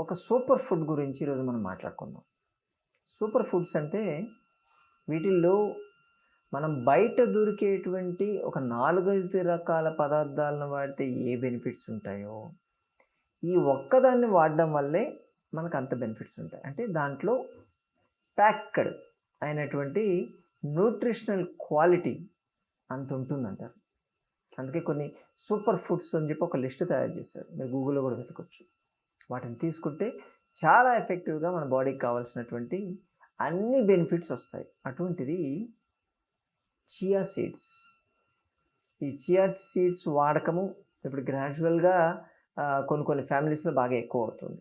ఒక super food గురించి ఈరోజు మనం మాట్లాడుకుందాం. సూపర్ ఫుడ్స్ అంటే వీటిల్లో మనం బయట దొరికేటువంటి ఒక నాలుగైదు రకాల పదార్థాలను వాడితే ఏ బెనిఫిట్స్ ఉంటాయో ఈ ఒక్కదాన్ని వాడడం వల్లే మనకు అంత బెనిఫిట్స్ ఉంటాయి. అంటే దాంట్లో ప్యాక్డ్ అయినటువంటి న్యూట్రిషనల్ క్వాలిటీ అంత ఉంటుందంటారు అందుకే కొన్ని సూపర్ ఫుడ్స్ అని చెప్పి ఒక లిస్ట్ తయారు చేశారు. మీరు గూగుల్లో కూడా వెతకొచ్చు. వాటిని తీసుకుంటే చాలా ఎఫెక్టివ్గా మన బాడీకి కావాల్సినటువంటి అన్ని బెనిఫిట్స్ వస్తాయి. అటువంటిది చియా సీడ్స్ ఈ చియా సీడ్స్ వాడకము ఇప్పుడు గ్రాడ్యువల్గా కొన్ని కొన్ని ఫ్యామిలీస్లో బాగా ఎక్కువ అవుతుంది.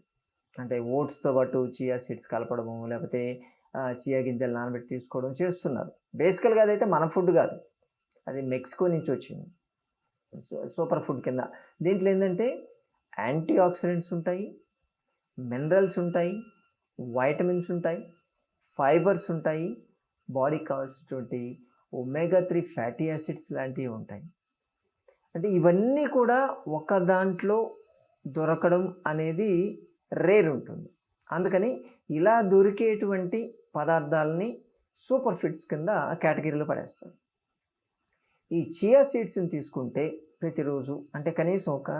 అంటే ఓట్స్తో పాటు చియా సీడ్స్ కలపడము లేకపోతే చియా గింజలు నానబెట్టి తీసుకోవడం చేస్తున్నారు. బేసికల్గా అదైతే మన ఫుడ్ కాదు. అది మెక్సికో నుంచి వచ్చింది. సూపర్ ఫుడ్ కింద. దీంట్లో ఏంటంటే యాంటీ ఆక్సిడెంట్స్ ఉంటాయి మినరల్స్ ఉంటాయి వైటమిన్స్ ఉంటాయి ఫైబర్స్ ఉంటాయి బాడీకి కావాల్సినటువంటి ఒమేగా త్రీ ఫ్యాటీ యాసిడ్స్ లాంటివి ఉంటాయి. అంటే ఇవన్నీ కూడా ఒక దాంట్లో దొరకడం అనేది రేర్ ఉంటుంది. అందుకని ఇలా దొరికేటువంటి పదార్థాలని సూపర్ ఫిట్స్ కింద కేటగిరీలో పడేస్తారు. ఈ చియా సీడ్స్ని తీసుకుంటే ప్రతిరోజు అంటే కనీసం ఒక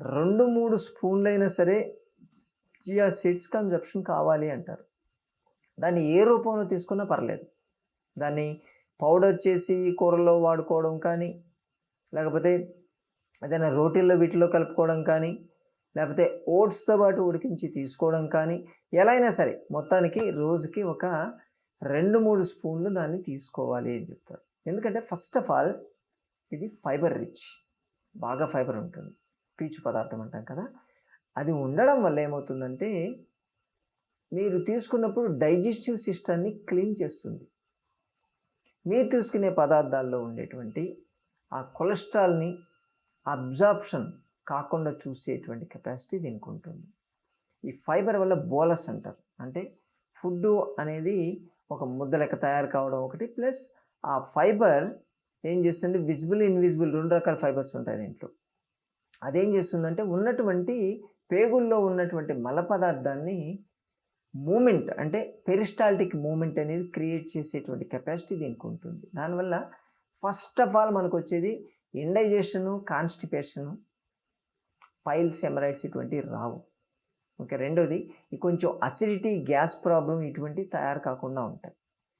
రెండు మూడు స్పూన్లైనా సరే చియా సీడ్స్ కన్జప్షన్ కావాలి అంటారు. దాన్ని ఏ రూపంలో తీసుకున్నా పర్లేదు. దాన్ని పౌడర్ చేసి కూరల్లో వాడుకోవడం కానీ లేకపోతే ఏదైనా రోటీల్లో వీటిలో కలుపుకోవడం కానీ లేకపోతే ఓట్స్తో పాటు ఉడికించి తీసుకోవడం కానీ ఎలా అయినా సరే మొత్తానికి రోజుకి ఒక రెండు మూడు స్పూన్లు దాన్ని తీసుకోవాలి అని చెప్తారు. ఎందుకంటే ఫస్ట్ ఆఫ్ ఆల్ ఇది ఫైబర్ రిచ్ బాగా ఫైబర్ ఉంటుంది. పీచు పదార్థం అంటాం కదా అది ఉండడం వల్ల ఏమవుతుందంటే మీరు తీసుకున్నప్పుడు డైజెస్టివ్ సిస్టమ్ని క్లీన్ చేస్తుంది. మీరు తీసుకునే పదార్థాల్లో ఉండేటువంటి ఆ కొలెస్ట్రాల్ని అబ్జార్ప్షన్ కాకుండా చూసేటువంటి కెపాసిటీ దీనికి ఉంటుంది. ఈ ఫైబర్ వల్ల బోలస్ అంటారు. అంటే ఫుడ్ అనేది ఒక ముద్ద లెక్క తయారు కావడం ఒకటి ప్లస్ ఆ ఫైబర్ ఏం చేస్తుంది? విజిబుల్ ఇన్విజిబుల్ రెండు రకాల ఫైబర్స్ ఉంటాయి దీంట్లో. అదేం చేస్తుందంటే ఉన్నటువంటి పేగుల్లో ఉన్నటువంటి మల పదార్థాన్ని మూమెంట్ అంటే పెరిస్టాల్టిక్ మూమెంట్ అనేది క్రియేట్ చేసేటువంటి కెపాసిటీ దీనికి ఉంటుంది. దానివల్ల ఫస్ట్ ఆఫ్ ఆల్ మనకు వచ్చేది ఇండైజెషను కాన్స్టిపేషను పైల్స్ ఎమరైడ్స్ ఇటువంటి రావు. ఓకే రెండోది కొంచెం అసిడిటీ గ్యాస్ ప్రాబ్లం ఇటువంటి తయారు కాకుండా ఉంటాయి.